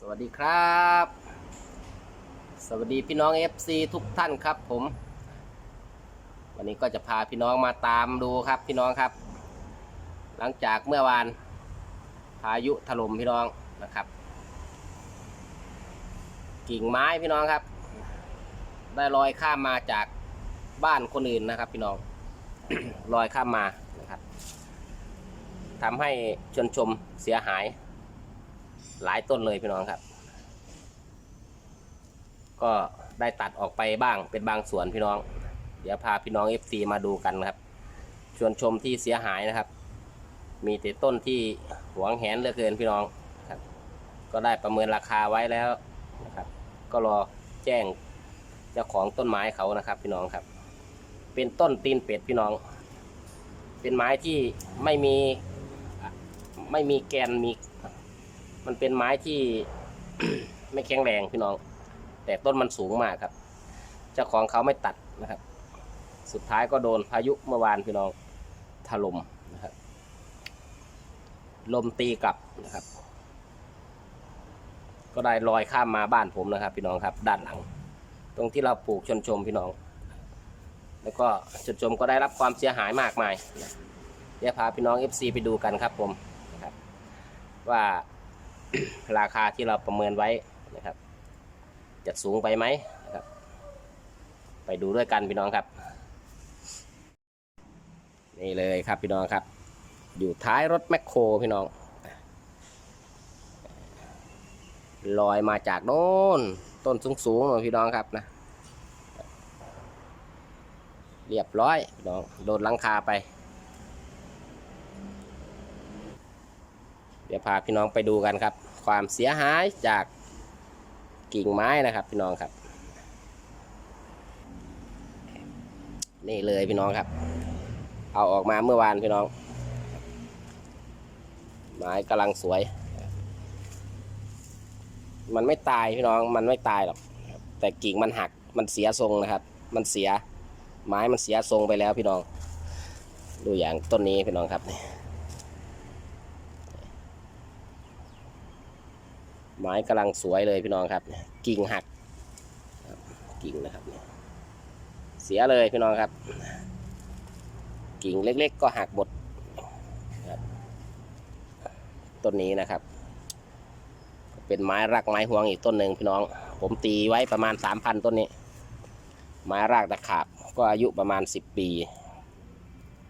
สวัสดีครับ สวัสดีพี่น้อง FC ทุกท่านครับผม วันนี้ก็จะพาพี่น้องมาตามดูครับพี่น้องครับ หลังจากเมื่อวานพายุถล่มพี่น้องนะครับ กิ่งไม้พี่น้องครับ ได้ลอยข้ามมาจากบ้านคนอื่นนะครับ พี่น้องลอยข้ามมานะครับทำให้ชนชมเสียหาย หลายต้นเลยพี่น้องครับ ก็ได้ตัดออกไปบ้างเป็นบางส่วนพี่น้อง เดี๋ยวพาพี่น้อง FC มาดูกันครับ ชวนชมที่เสียหายนะครับ มีแต่ต้นที่หวงแหนเหลือเกินพี่น้องครับ ก็ได้ประเมินราคาไว้แล้วนะครับ ก็รอแจ้งเจ้าของต้นไม้เขานะครับพี่น้องครับ เป็นต้นตีนเป็ดพี่น้อง เป็นไม้ที่ไม่มีไม่มีแกนมี มันเป็นไม้ที่ ไม่แข็งแรงพี่น้อง แต่ต้นมันสูงมากครับ เจ้าของเขาไม่ตัดนะครับ สุดท้ายก็โดนพายุเมื่อวานพี่น้องถล่มนะครับ ลมตีกลับนะครับ ก็ได้ลอยข้ามมาบ้านผมนะครับ พี่น้องครับ ด้านหลัง ตรงที่เราปลูกชนชมพี่น้อง แล้วก็ชนชมก็ได้รับความเสียหายมากมายนะเดี๋ยวพาพี่น้อง FC ไปดูกันครับผมนะครับว่า ราคาที่เราประเมินไว้นะครับ จะสูงไปไหมนะครับ ไปดูด้วยกันพี่น้องครับ นี่เลยครับพี่น้องครับ อยู่ท้ายรถแมคโครพี่น้องลอยมาจากโน้นต้นสูงๆหน่อยพี่น้องครับนะ เรียบร้อยพี่น้องโดนลังคาไป เดี๋ยวพาพี่น้องไปดูกันครับ ความเสียหายจากกิ่งไม้นะครับพี่น้องครับ นี่เลยพี่น้องครับ เอาออกมาเมื่อวานพี่น้อง ไม้กำลังสวย มันไม่ตายพี่น้องมันไม่ตายหรอกแต่กิ่งมันหักมันเสียทรงนะครับ มันเสียไม้มันเสียทรงไปแล้วพี่น้อง ดูอย่างต้นนี้พี่น้องครับนี่ ไม้กำลังสวยเลยพี่น้องครับ กิ่งหักกิ่งนะครับเสียเลยพี่น้องครับ กิ่งเล็ก ๆ ก็หักหมดต้นนี้นะครับ เป็นไม้รักไม้ห่วงอีกต้นหนึ่งพี่น้อง ผมตีไว้ประมาณสามพันต้นนี้ ไม้รากตะขาบก็อายุประมาณสิบปี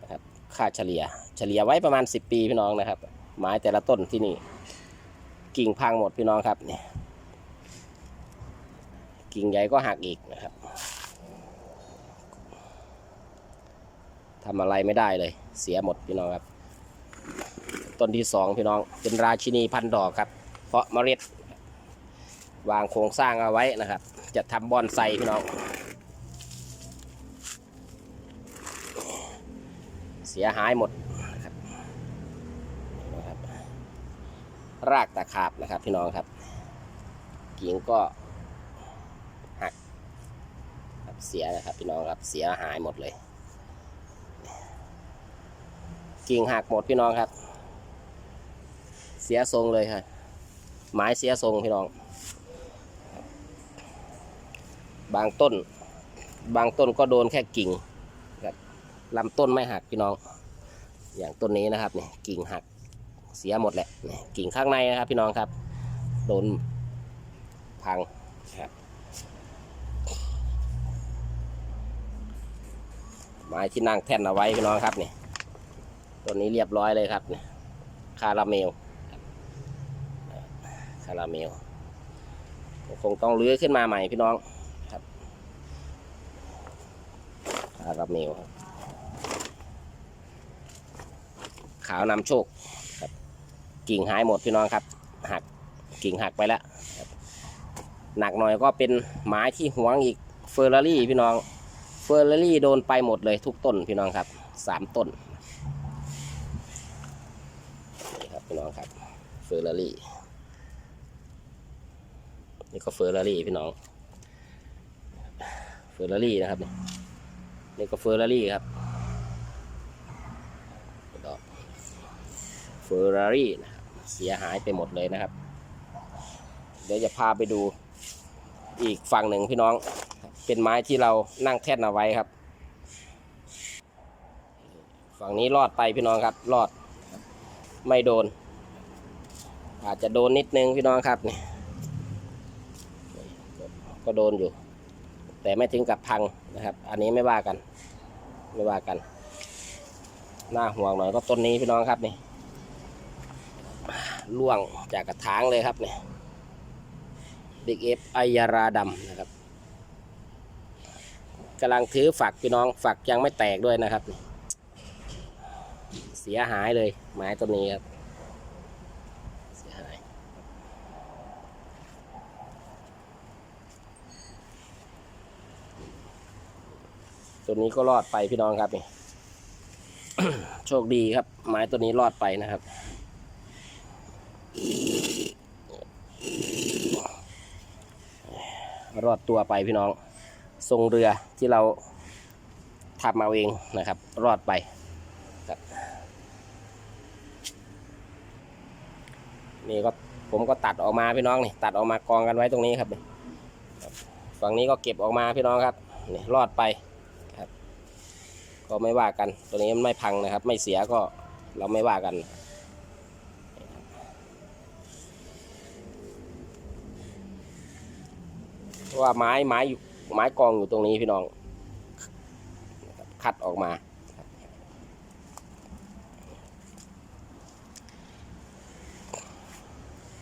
นะครับค่าเฉลี่ย เฉลี่ยไว้ประมาณสิบปีพี่น้องนะครับ ไม้แต่ละต้นที่นี่ กิ่งพังหมดพี่น้องครับเนี่ยกิ่งใหญ่ก็หักอีกนะครับทำอะไรไม่ได้เลย เสียหมดพี่น้องครับ ต้นที่สองพี่น้องเป็นราชินีพันดอกครับ เพราะเมล็ด วางโครงสร้างเอาไว้นะครับ จะทำบอนไซพี่น้อง เสียหายหมดนะครับนะครับ รากตะขาบนะครับ พี่น้องครับกิ่งก็หักครับเสียนะครับพี่น้องครับเสียหายหมดเลย กิ่งหักหมดพี่น้องครับ เสียทรงเลยครับไม้เสียทรงพี่น้อง บางต้น บางต้นก็โดนแค่กิ่งลำต้นไม่หักพี่น้อง อย่างต้นนี้นะครับเนี่ยกิ่งหัก เสียหมดแหละกิ่งข้างในนะครับ พี่น้องครับ โดนพังครับไม้ที่นั่งแท่นเอาไว้พี่น้องครับเนี่ยต้นนี้เรียบร้อยเลยครับนี่คาราเมลคาราเมลคงต้องรื้อขึ้นมาใหม่พี่น้องครับคาราเมลขาว นำโชค กิ่งหายหมดพี่น้องครับ หักกิ่งหักไปแล้วหนักหน่อยก็เป็นไม้ที่หวงอีกเฟอร์รารี่พี่น้องเฟอร์รารี่โดนไปหมดเลยทุกต้นพี่น้องครับสามต้นนี่ครับพี่น้องครับเฟอร์รารี่นี่ก็เฟอร์รารี่พี่น้องเฟอร์รารี่นะครับนี่นี่ก็เฟอร์รารี่ครับเฟอร์รารี่นะ เสียหายไปหมดเลยนะครับ เดี๋ยวจะพาไปดูอีกฝั่งหนึ่งพี่น้อง เป็นไม้ที่เรานั่งแท่นเอาไว้ครับ ฝั่งนี้รอดไปพี่น้องครับ รอด ไม่โดน อาจจะโดนนิดนึงพี่น้องครับนี่ก็โดนอยู่ แต่ไม่ถึงกับพังนะครับ อันนี้ไม่ว่ากัน ไม่ว่ากัน หน้าห่วงหน่อยก็ต้นนี้พี่น้องครับนี่ ล่วงจากกระถางเลยครับเนี่ยบิ๊กเอฟไอยาราดำนะครับกำลังถือฝักพี่น้องฝักยังไม่แตกด้วยนะครับ เสียหายเลยไม้ต้นนี้ครับเสียหายตัวนี้ก็รอดไปพี่น้องครับนี่โชคดีครับ ไม้ตัวนี้รอดไปนะครับ รอดตัวไปพี่น้อง ทรงเรือที่เราทำเอาเองนะครับ รอดไปครับนี่ก็ผมก็ตัดออกมาพี่น้องนี่ตัดออกมากองกันไว้ตรงนี้ครับนี่ครับฝั่งนี้ก็เก็บออกมาพี่น้องครับนี่รอดไปครับ ก็ไม่ว่ากัน ตัวนี้มันไม่พังนะครับ ไม่เสียก็เราไม่ว่ากัน เพราะ ว่าไม้ไม้อยู่ไม้กองอยู่ตรงนี้พี่น้อง คัดออกมา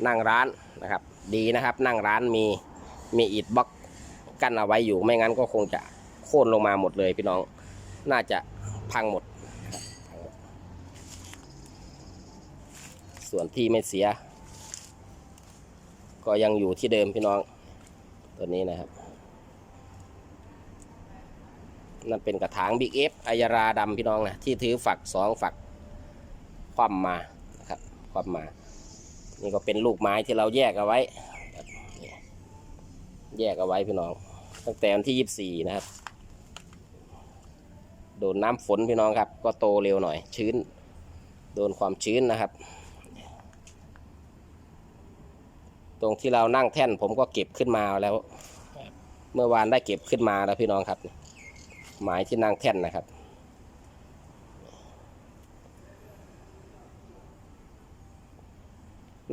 นั่งร้านนะครับ ดีนะครับ นั่งร้านมีมีอิฐบล็อกกั้นเอาไว้อยู่ไม่งั้นก็คงจะโค่นลงมาหมดเลยพี่น้อง น่าจะพังหมด ส่วนที่ไม่เสีย ก็ยังอยู่ที่เดิมพี่น้อง ตัวนี้นะครับ นั่นเป็นกระถางบิ๊กเอฟอายาราดำพี่น้องนะที่ถือฝักสองฝักคว่ำมานะครับคว่ำมา นี่ก็เป็นลูกไม้ที่เราแยกเอาไว้ แยกเอาไว้พี่น้อง ตั้งแต่วันที่ยี่สี่นะครับโดนน้ำฝนพี่น้องครับ ก็โตเร็วหน่อยชื้น โดนความชื้นนะครับ ตรงที่เรานั่งแท่นผมก็เก็บขึ้นมาแล้ว เมื่อวานได้เก็บขึ้นมาแล้วพี่น้องครับ หมายที่นั่งแท่นนะครับ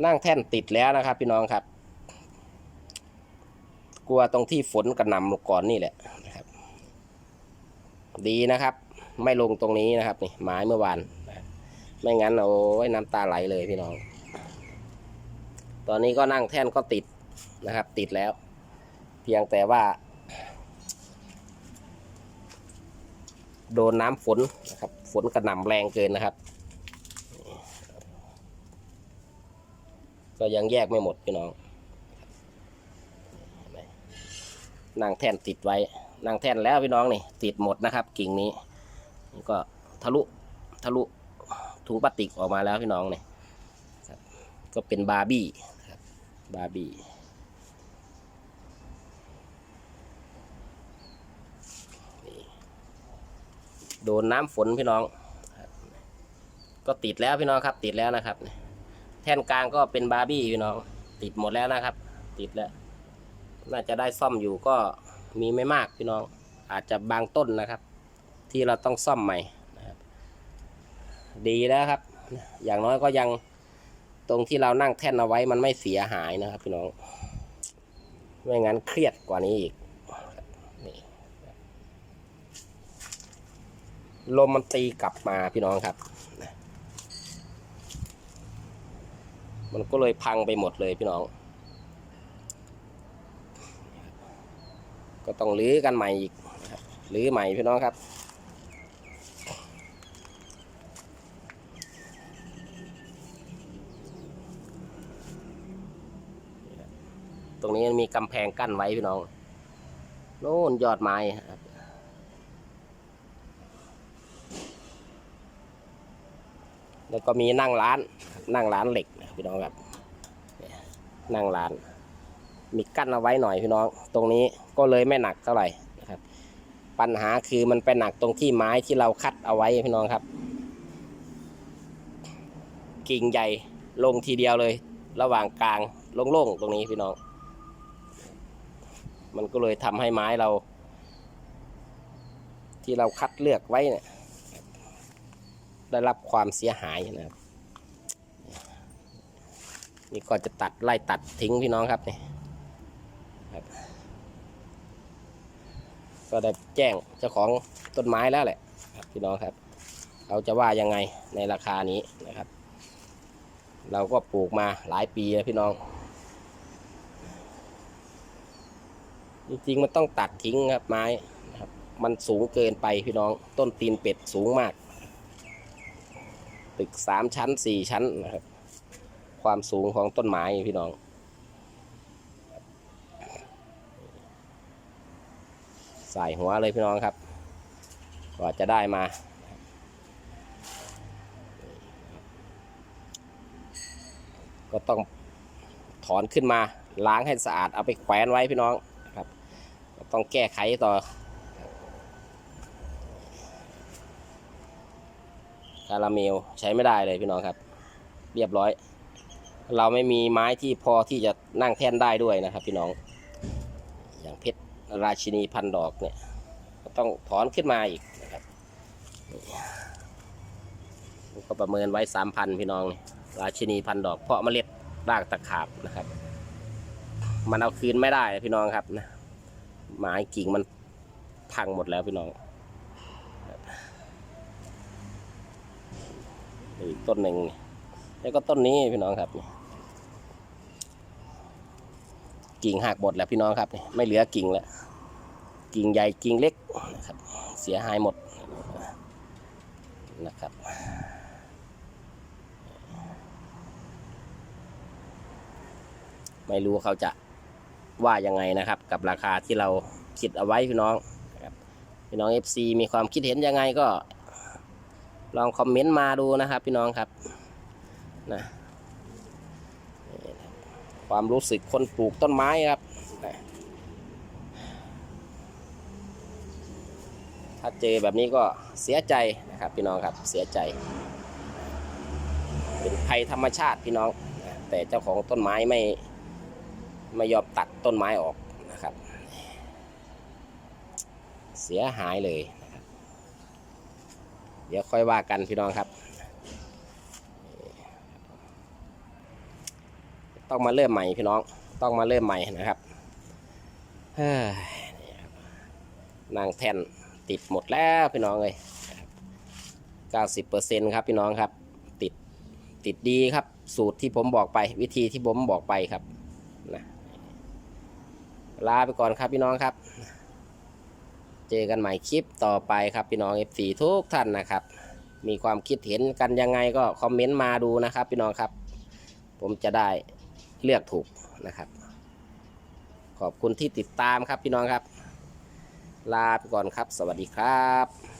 นั่งแท่นติดแล้วนะครับ พี่น้องครับ กลัวตรงที่ฝนกระหน่ำก่อนนี่แหละนะครับ ดีนะครับ ไม่ลงตรงนี้นะครับนี่ไม้เมื่อวานนะครับไม่งั้นโอ้ยน้ำตาไหลเลยพี่น้อง ตอนนี้ก็นั่งแท่นก็ติดนะครับ ติดแล้ว เพียงแต่ว่า โดนน้ำฝนนะครับ ฝนกระหน่ำแรงเกินนะครับ ก็ยังแยกไม่หมดพี่น้อง นั่งแท่นติดไว้ นั่งแท่นแล้วพี่น้องนี่ ติดหมดนะครับ กิ่งนี้ ก็ทะลุทะลุถุงพลาสติกออกมาแล้วพี่น้องนี่ครับ ก็เป็นบาร์บี้ครับบาร์บี้โดนน้ำฝนพี่น้อง ก็ติดแล้วพี่น้องครับ ติดแล้วนะครับ แท่นกลางก็เป็นบาร์บี้พี่น้อง ติดหมดแล้วนะครับ ติดแล้ว น่าจะได้ซ่อมอยู่ก็มีไม่มากพี่น้อง อาจจะบางต้นนะครับ ที่เราต้องซ่อมใหม่นะครับ ดีแล้วครับ อย่างน้อยก็ยัง ตรงที่เรานั่งแท่นเอาไว้มันไม่เสียหายนะครับพี่น้อง ไม่งั้นเครียดกว่านี้อีก ลมมันตีกลับมาพี่น้องครับ มันก็เลยพังไปหมดเลยพี่น้อง ก็ต้องรื้อกันใหม่อีกรื้อใหม่พี่น้องครับ ตรงนี้มี กำแพงกั้นไว้พี่น้องโน่นยอดไม้ครับแล้วก็มีนั่งร้านนั่งร้านเหล็กพี่น้องครับนั่งร้าน มีกั้นเอาไว้หน่อยพี่น้อง ตรงนี้ก็เลยไม่หนักเท่าไหร่นะครับ ปัญหาคือมันไปหนักตรงที่ไม้ที่เราคัดเอาไว้พี่น้องครับ กิ่งใหญ่ลงทีเดียวเลย ระหว่างกลางโล่งๆตรงนี้พี่น้อง มันก็เลยทำให้ไม้เรา ที่เราคัดเลือกไว้เนี่ยได้รับความเสียหายนะครับนี่ก็จะตัดไล่ตัดทิ้งพี่น้องครับนี่ครับก็ได้แจ้งเจ้าของต้นไม้แล้วแหละครับพี่น้องครับเขาจะว่ายังไงในราคานี้นะครับ เราก็ปลูกมาหลายปีแล้วพี่น้อง จริงๆมันต้องตัดทิ้งครับไม้นะครับ มันสูงเกินไปพี่น้องต้นตีนเป็ดสูงมาก ตึกสามชั้นสี่ชั้นนะครับ ความสูงของต้นไม้พี่น้องใส่หัวเลยพี่น้องครับกว่าจะได้มา ก็ต้องถอนขึ้นมาล้างให้สะอาดเอาไปแขวนไว้พี่น้อง ต้องแก้ไขต่อคาราเมลใช้ไม่ได้เลยพี่น้องครับ เรียบร้อย เราไม่มีไม้ที่พอที่จะนั่งแท่นได้ด้วยนะครับพี่น้อง อย่างเพชรราชินีพันดอกเนี่ยต้องถอนขึ้นมาอีกนะครับก็ประเมินไว้สามพันพี่น้อง ราชินีพันดอกเพราะเมล็ดรากตะขาบนะครับ มันเอาคืนไม่ได้พี่น้องครับนะ ไม้กิ่งมันพังหมดแล้วพี่น้องอีกต้นหนึ่งแล้วก็ต้นนี้พี่น้องครับ กิ่งหักหมดแล้วพี่น้องครับ ไม่เหลือกิ่งแล้ว กิ่งใหญ่กิ่งเล็กนะครับ เสียหายหมดนะครับไม่รู้เขาจะ ว่ายังไงนะครับ กับราคาที่เราคิดเอาไว้พี่น้องครับพี่น้อง FC มีความคิดเห็นยังไงก็ ลองคอมเมนต์มาดูนะครับ พี่น้องครับนะความรู้สึกคนปลูกต้นไม้ครับนะถ้าเจอแบบนี้ก็เสียใจนะครับ พี่น้องครับเสียใจ เป็นภัยธรรมชาติพี่น้อง แต่เจ้าของต้นไม้ไม่ ไม่ยอมตัดต้นไม้ออกนะครับ เสียหายเลยนะครับ เดี๋ยวค่อยว่ากันพี่น้องครับ ต้องมาเริ่มใหม่พี่น้องต้องมาเริ่มใหม่นะครับเฮ้ยนี่ครับนางแท่นติดหมดแล้วพี่น้องเลย90%ครับพี่น้องครับ ติดติดดีครับ สูตรที่ผมบอกไปวิธีที่ผมบอกไปครับนะ ลาไปก่อนครับพี่น้องครับ เจอกันใหม่คลิปต่อไปครับพี่น้อง F4 ทุกท่านนะครับ มีความคิดเห็นกันยังไงก็คอมเมนต์มาดูนะครับ พี่น้องครับ ผมจะได้เลือกถูกนะครับ ขอบคุณที่ติดตามครับพี่น้องครับ ลาไปก่อนครับ สวัสดีครับ